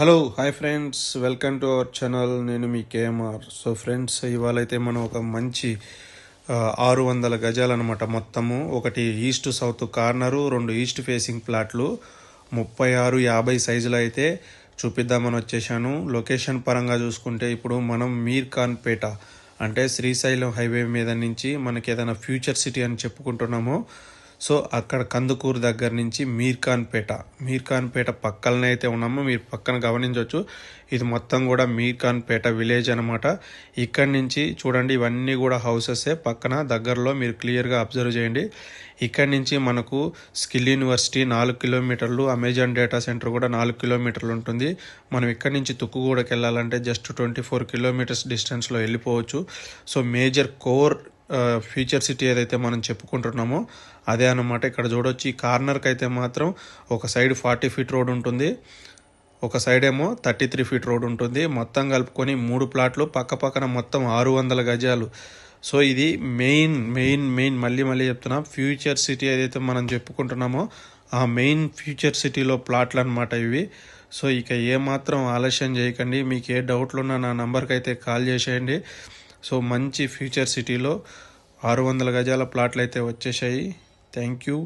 Hello hi friends welcome to our channel నేను మీ KMR so friends ఇవాళ అయితే మనం ఒక మంచి ఆరు వందల గజాలు అనమాట మొత్తము. ఒకటి ఈస్ట్ సౌత్ కార్నరు రెండు ఈస్ట్ ఫేసింగ్ ప్లాట్లు ముప్పై ఆరు యాభై సైజులో అయితే చూపిద్దామని వచ్చేసాను. లొకేషన్ పరంగా చూసుకుంటే ఇప్పుడు మనం మీర్ ఖాన్ పేట అంటే శ్రీశైలం హైవే మీద నుంచి మనకి ఏదైనా ఫ్యూచర్ సిటీ అని చెప్పుకుంటున్నామో. సో అక్కడ కందుకూరు దగ్గర నుంచి మీర్ఖాన్పేట మీర్ఖాన్పేట పక్కన అయితే ఉన్నామో మీరు పక్కన గమనించవచ్చు. ఇది మొత్తం కూడా మీర్ఖాన్పేట విలేజ్ అనమాట ఇక్కడి నుంచి చూడండి ఇవన్నీ కూడా హౌసెసే. పక్కన దగ్గరలో మీరు క్లియర్గా అబ్జర్వ్ చేయండి. ఇక్కడి నుంచి మనకు స్కిల్ యూనివర్సిటీ నాలుగు కిలోమీటర్లు అమెజాన్ డేటా సెంటర్ కూడా నాలుగు కిలోమీటర్లు ఉంటుంది. మనం ఇక్కడి నుంచి తుక్కుగూడకి వెళ్ళాలంటే జస్ట్ ట్వంటీ ఫోర్ కిలోమీటర్స్ డిస్టెన్స్లో వెళ్ళిపోవచ్చు. So major core future city ఏదైతే మనం చెప్పుకుంటున్నామో అదే అన్నమాట. ఇక్కడ చూడొచ్చు ఈ కార్నర్కి అయితే మాత్రం ఒక సైడ్ ఫార్టీ ఫీట్ రోడ్ ఉంటుంది. ఒక సైడ్ ఏమో థర్టీ త్రీ ఫీట్ రోడ్ ఉంటుంది. మొత్తం కలుపుకొని మూడు ప్లాట్లు పక్క పక్కన మొత్తం ఆరు వందల గజాలు. సో ఇది మెయిన్ మెయిన్ మెయిన్ మళ్ళీ మళ్ళీ చెప్తున్నా ఫ్యూచర్ సిటీ ఏదైతే మనం చెప్పుకుంటున్నామో ఆ మెయిన్ ఫ్యూచర్ సిటీలో ప్లాట్లు అనమాట ఇవి. సో ఇక ఏమాత్రం ఆలస్యం చేయకండి. మీకు ఏ డౌట్లు ఉన్నా నా నంబర్కి అయితే కాల్ చేసేయండి. సో మంచి ఫ్యూచర్ సిటీలో ఆరు వందల గజాల ప్లాట్లు అయితే వచ్చేసాయి థ్యాంక్ యూ